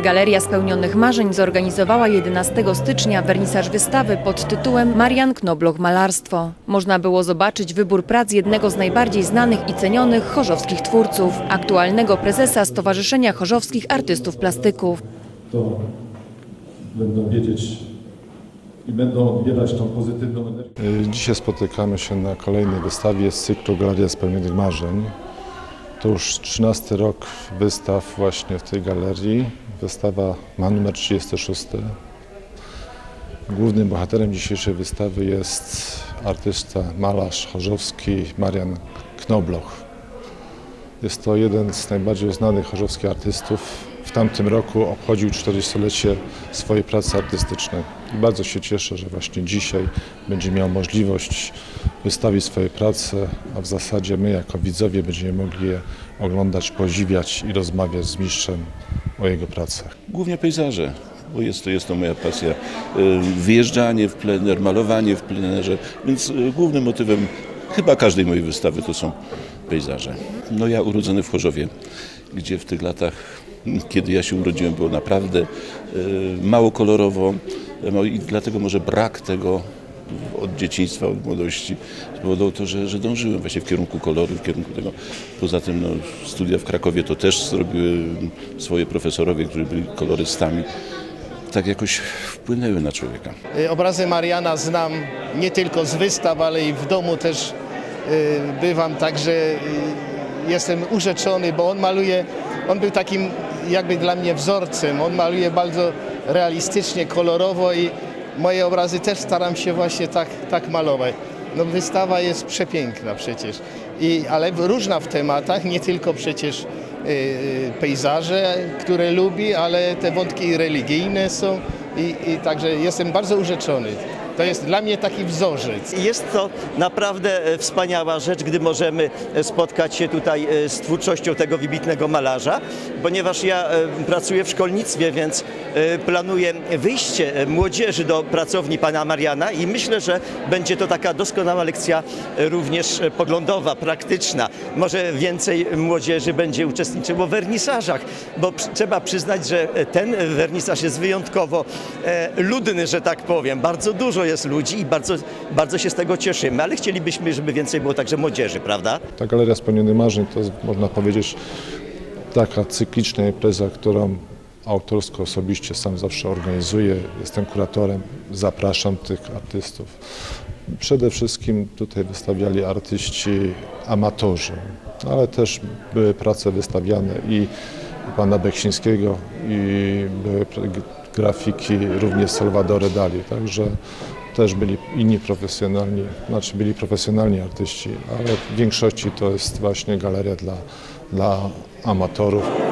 Galeria Spełnionych Marzeń zorganizowała 11 stycznia wernisaż wystawy pod tytułem Marian Knobloch Malarstwo. Można było zobaczyć wybór prac jednego z najbardziej znanych i cenionych chorzowskich twórców, aktualnego prezesa Stowarzyszenia Chorzowskich Artystów Plastyków. to będą wiedzieć i będą odbierać tą pozytywną energię. Dzisiaj spotykamy się na kolejnej wystawie z cyklu Galeria Spełnionych Marzeń. To już 13 rok wystaw właśnie w tej galerii. Wystawa ma numer 36. Głównym bohaterem dzisiejszej wystawy jest artysta, malarz chorzowski Marian Knobloch. Jest to jeden z najbardziej uznanych chorzowskich artystów. W tamtym roku obchodził 40-lecie swojej pracy artystycznej. I bardzo się cieszę, że właśnie dzisiaj będzie miał możliwość wystawić swoje prace, a w zasadzie my jako widzowie będziemy mogli je oglądać, podziwiać i rozmawiać z mistrzem o jego pracach. Głównie pejzaże, bo jest to, jest to moja pasja. Y, Wyjeżdżanie w plener, malowanie w plenerze, więc y, głównym motywem chyba każdej mojej wystawy to są pejzaże. No ja urodzony w Chorzowie, gdzie w tych latach, kiedy ja się urodziłem, było naprawdę y, mało kolorowo no i dlatego może brak tego od dzieciństwa, od młodości spowodowało to, że, że dążyłem właśnie w kierunku koloru, w kierunku tego. Poza tym no, studia w Krakowie to też zrobiły swoje profesorowie, którzy byli kolorystami. Tak jakoś wpłynęły na człowieka. Y, Obrazy Mariana znam nie tylko z wystaw, ale i w domu też y, bywam, także y, jestem urzeczony, bo on maluje, on był takim jakby dla mnie wzorcem. On maluje bardzo realistycznie, kolorowo i moje obrazy też staram się właśnie tak, tak malować. No wystawa jest przepiękna przecież, I, ale różna w tematach, nie tylko przecież pejzaże, które lubi, ale te wątki religijne są i, i także jestem bardzo urzeczony. To jest dla mnie taki wzorzec. Jest to naprawdę e, wspaniała rzecz, gdy możemy e, spotkać się tutaj e, z twórczością tego wybitnego malarza, ponieważ ja pracuję w szkolnictwie, więc planuję wyjście młodzieży do pracowni pana Mariana i myślę, że będzie to taka doskonała lekcja również poglądowa, praktyczna. Może więcej młodzieży będzie uczestniczyło w wernisażach, bo trzeba przyznać, że ten wernisaż jest wyjątkowo ludny, że tak powiem. Bardzo dużo jest ludzi i bardzo, bardzo się z tego cieszymy, ale chcielibyśmy, żeby więcej było także młodzieży, prawda? Ta Galeria Spełnionych Marzeń to jest, można powiedzieć, taka cykliczna impreza, którą autorsko osobiście sam zawsze organizuję. Jestem kuratorem, zapraszam tych artystów. Przede wszystkim tutaj wystawiali artyści amatorzy, ale też były prace wystawiane i pana Beksińskiego i były grafiki również Salvadore Dali, także też byli inni profesjonalni, znaczy byli profesjonalni artyści, ale w większości to jest właśnie galeria dla, dla amatorów.